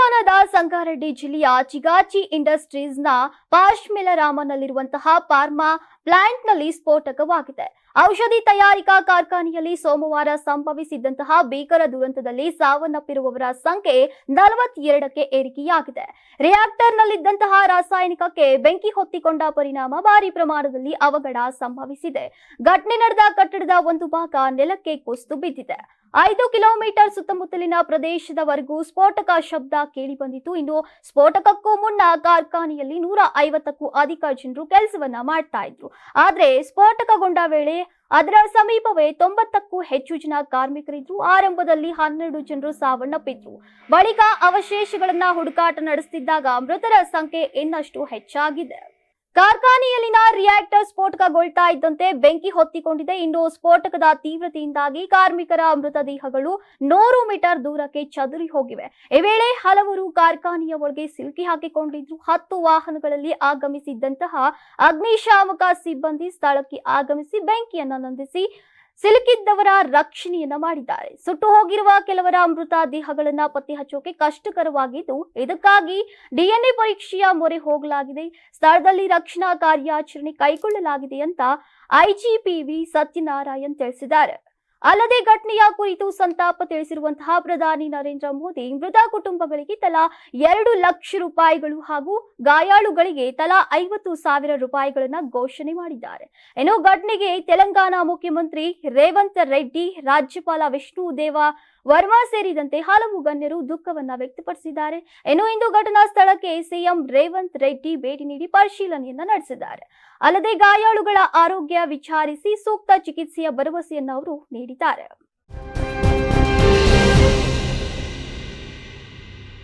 ತೆಲಂಗಾಣದ ಸಂಗಾರೆಡ್ಡಿ ಜಿಲ್ಲೆಯ ಚಿಗಾಚಿ ಇಂಡಸ್ಟ್ರೀಸ್ನ ಪಾಶ್ಮಿಲರಾಮನಲ್ಲಿರುವಂತಹ ಪಾರ್ಮಾ ಪ್ಲಾಂಟ್ನಲ್ಲಿ ಸ್ಫೋಟಕವಾಗಿದೆ. ಔಷಧಿ ತಯಾರಿಕಾ ಕಾರ್ಖಾನೆಯಲ್ಲಿ ಸೋಮವಾರ ಸಂಭವಿಸಿದ್ದಂತಹ ಭೀಕರ ದುರಂತದಲ್ಲಿ ಸಾವನ್ನಪ್ಪಿರುವವರ ಸಂಖ್ಯೆ ನಲವತ್ತೆರಡಕ್ಕೆ ಏರಿಕೆಯಾಗಿದೆ. ರಿಯಾಕ್ಟರ್ನಲ್ಲಿದ್ದಂತಹ ರಾಸಾಯನಿಕಕ್ಕೆ ಬೆಂಕಿ ಹೊತ್ತಿಕೊಂಡ ಪರಿಣಾಮ ಭಾರಿ ಪ್ರಮಾಣದಲ್ಲಿ ಅವಘಡ ಸಂಭವಿಸಿದೆ. ಘಟನೆ ನಡೆದ ಕಟ್ಟಡದ ಒಂದು ಭಾಗ ನೆಲಕ್ಕೆ ಕುಸಿದು ಬಿದ್ದಿದೆ. ಐದು ಕಿಲೋಮೀಟರ್ ಸುತ್ತಮುತ್ತಲಿನ ಪ್ರದೇಶದವರೆಗೂ ಸ್ಫೋಟಕ ಶಬ್ದ ಕೇಳಿಬಂದಿತು ಇನ್ನು ಸ್ಫೋಟಕಕ್ಕೂ ಮುನ್ನ ಕಾರ್ಖಾನೆಯಲ್ಲಿ ನೂರ ಐವತ್ತಕ್ಕೂ ಅಧಿಕ ಜನರು ಕೆಲಸವನ್ನ ಮಾಡ್ತಾ ಇದ್ರು. ಆದ್ರೆ ಸ್ಫೋಟಕಗೊಂಡ ವೇಳೆ ಅದರ ಸಮೀಪವೇ ತೊಂಬತ್ತಕ್ಕೂ ಹೆಚ್ಚು ಜನ ಕಾರ್ಮಿಕರಿದ್ರು. ಆರಂಭದಲ್ಲಿ ಹನ್ನೆರಡು ಜನರು ಸಾವನ್ನಪ್ಪಿದ್ರು. ಬಳಿಕ ಅವಶೇಷಗಳನ್ನ ಹುಡುಕಾಟ ನಡೆಸುತ್ತಿದ್ದಾಗ ಮೃತರ ಸಂಖ್ಯೆ ಇನ್ನಷ್ಟು ಹೆಚ್ಚಾಗಿದೆ. ಕಾರ್ಖಾನೆಯಲ್ಲಿನ ರಿಯಾಕ್ಟರ್ ಸ್ಫೋಟಕಗೊಳ್ತಾ ಇದ್ದಂತೆ ಬೆಂಕಿ ಹೊತ್ತಿಕೊಂಡಿದೆ. ಇನ್ನು ಸ್ಫೋಟಕದ ತೀವ್ರತೆಯಿಂದಾಗಿ ಕಾರ್ಮಿಕರ ಮೃತದೇಹಗಳು ನೂರು ಮೀಟರ್ ದೂರಕ್ಕೆ ಚದುರಿ ಹೋಗಿವೆ. ಈ ವೇಳೆ ಹಲವರು ಕಾರ್ಖಾನೆಯ ಒಳಗೆ ಸಿಲುಕಿ ಹಾಕಿಕೊಂಡಿದ್ರು. ಹತ್ತು ವಾಹನಗಳಲ್ಲಿ ಆಗಮಿಸಿದ್ದಂತಹ ಅಗ್ನಿಶಾಮಕ ಸಿಬ್ಬಂದಿ ಸ್ಥಳಕ್ಕೆ ಆಗಮಿಸಿ ಬೆಂಕಿಯನ್ನು ನಂದಿಸಿ ಸಿಲುಕಿದ್ದವರ ರಕ್ಷಣೆಯನ್ನ ಮಾಡಿದ್ದಾರೆ. ಸುಟ್ಟು ಹೋಗಿರುವ ಕೆಲವರ ಮೃತ ದೇಹಗಳನ್ನ ಪತ್ತೆ ಹಚ್ಚೋಕೆ ಕಷ್ಟಕರವಾಗಿದ್ದು ಇದಕ್ಕಾಗಿ ಡಿಎನ್ಎ ಪರೀಕ್ಷೆಯ ಮೊರೆ ಹೋಗಲಾಗಿದೆ. ಸ್ಥಳದಲ್ಲಿ ರಕ್ಷಣಾ ಕಾರ್ಯಾಚರಣೆ ಕೈಗೊಳ್ಳಲಾಗಿದೆ ಅಂತ ಐಜಿಪಿವಿ ಸತ್ಯನಾರಾಯಣ್ ತಿಳಿಸಿದ್ದಾರೆ. ಅಲ್ಲದೆ ಘಟನೆಯ ಕುರಿತು ಸಂತಾಪ ತಿಳಿಸಿರುವಂತಹ ಪ್ರಧಾನಿ ನರೇಂದ್ರ ಮೋದಿ ಮೃತ ಕುಟುಂಬಗಳಿಗೆ ತಲಾ ಎರಡು ಲಕ್ಷ ರೂಪಾಯಿಗಳು ಹಾಗೂ ಗಾಯಾಳುಗಳಿಗೆ ತಲಾ ಐವತ್ತು ಸಾವಿರ ರೂಪಾಯಿಗಳನ್ನ ಘೋಷಣೆ ಮಾಡಿದ್ದಾರೆ. ಇನ್ನು ಘಟನೆಗೆ ತೆಲಂಗಾಣ ಮುಖ್ಯಮಂತ್ರಿ ರೇವಂತ್ ರೆಡ್ಡಿ, ರಾಜ್ಯಪಾಲ ವಿಷ್ಣು ದೇವ ವರ್ಮಾ ಸೇರಿದಂತೆ ಹಲವು ಗಣ್ಯರು ದುಃಖವನ್ನ ವ್ಯಕ್ತಪಡಿಸಿದ್ದಾರೆ. ಇನ್ನು ಇಂದು ಘಟನಾ ಸ್ಥಳಕ್ಕೆ ಸಿಎಂ ರೇವಂತ್ ರೆಡ್ಡಿ ಭೇಟಿ ನೀಡಿ ಪರಿಶೀಲನೆಯನ್ನ ನಡೆಸಿದ್ದಾರೆ. ಅಲ್ಲದೆ ಗಾಯಾಳುಗಳ ಆರೋಗ್ಯ ವಿಚಾರಿಸಿ ಸೂಕ್ತ ಚಿಕಿತ್ಸೆಯ ಭರವಸೆಯನ್ನು ಅವರು ನೀಡಿದ್ದಾರೆ. militar